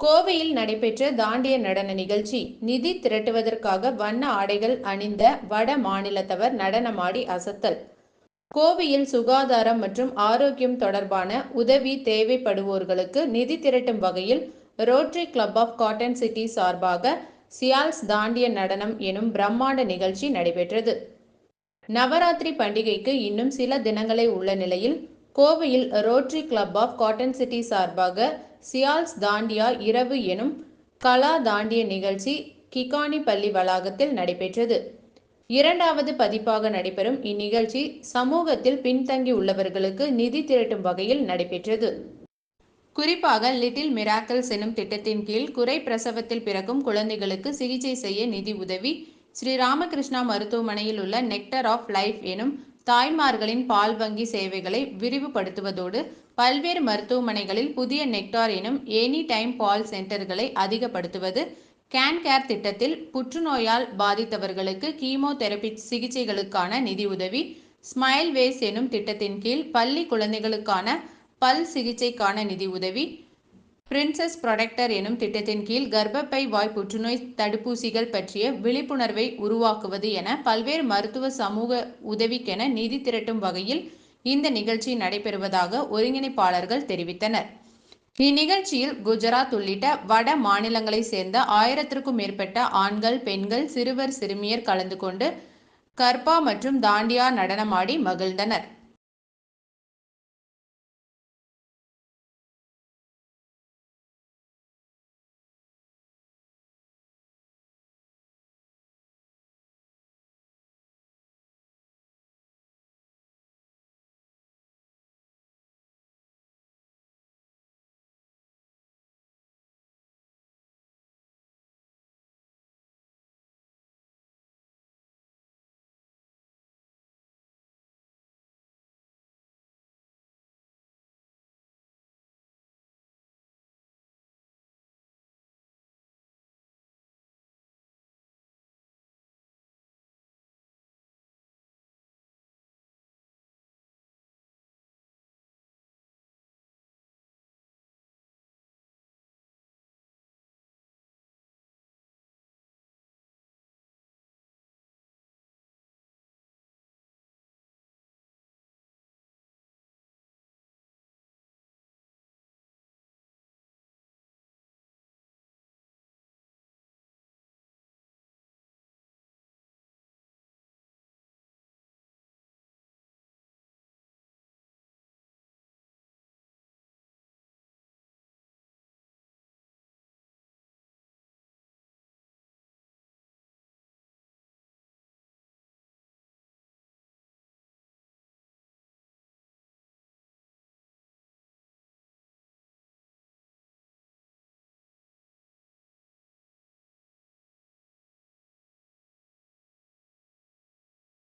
கோவையில் நடைபெற்ற தாண்டிய நடன நிகழ்ச்சி நிதி திரட்டுவதற்காக வண்ண ஆடைகள் அணிந்த வட மாநிலத்தவர் நடனமாடி அசத்தல். கோவையில் சுகாதாரம் மற்றும் ஆரோக்கியம் தொடர்பான உதவி தேவைப்படுவோர்களுக்கு நிதி திரட்டும் வகையில் rotary club of cotton city சார்பாக சியால்ஸ் தாண்டிய நடனம் எனும் பிரம்மாண்ட நிகழ்ச்சி நடைபெற்றது. நவராத்திரி பண்டிகைக்கு இன்னும் சில தினங்களே உள்ள நிலையில் கோவையில் rotary club of cotton city சார்பாக சியால்ஸ் தாண்டியா இரவு எனும் கலா தாண்டிய நிகழ்ச்சி கிகானி பள்ளி வளாகத்தில் நடைபெற்றது. இரண்டாவது பதிப்பாக நடைபெறும் இந்நிகழ்ச்சி சமூகத்தில் பின்தங்கி உள்ளவர்களுக்கு நிதி திரட்டும் வகையில் நடைபெற்றது. குறிப்பாக லிட்டில் மிராக்கல்ஸ் எனும் திட்டத்தின் கீழ் குறை பிரசவத்தில் பிறக்கும் குழந்தைகளுக்கு சிகிச்சை செய்ய நிதி உதவி ஸ்ரீ ராமகிருஷ்ணா மருத்துவமனையில் உள்ள நெக்டர் ஆஃப் லைஃப் எனும் தாய்மார்களின் பால் வங்கி சேவைகளை விரிவுபடுத்துவதோடு பல்வேறு மருத்துவமனைகளில் புதிய நெக்டார் எனும் எனி டைம் பால் சென்டர்களை அதிகப்படுத்துவது கேன் கேர் திட்டத்தில் புற்றுநோயால் பாதித்தவர்களுக்கு கீமோதெரபி சிகிச்சைகளுக்கான நிதியுதவி ஸ்மைல் வேஸ் எனும் திட்டத்தின் கீழ் பள்ளி குழந்தைகளுக்கான பல் சிகிச்சைக்கான நிதி உதவி பிரின்சஸ் ப்ரொடெக்டர் எனும் திட்டத்தின் கீழ் கர்ப்பப்பை வாய் புற்றுநோய் தடுப்பூசிகள் பற்றிய விழிப்புணர்வை உருவாக்குவது என பல்வேறு மருத்துவ சமூக உதவிக்கென நிதி திரட்டும் வகையில் இந்த நிகழ்ச்சி நடைபெறுவதாக ஒருங்கிணைப்பாளர்கள் தெரிவித்தனர். இந்நிகழ்ச்சியில் குஜராத் உள்ளிட்ட வட மாநிலங்களை சேர்ந்த ஆயிரத்திற்கும் மேற்பட்ட ஆண்கள் பெண்கள் சிறுவர் சிறுமியர் கலந்து கொண்டு கர்பா மற்றும் தாண்டியா நடனமாடி மகிழ்ந்தனர்.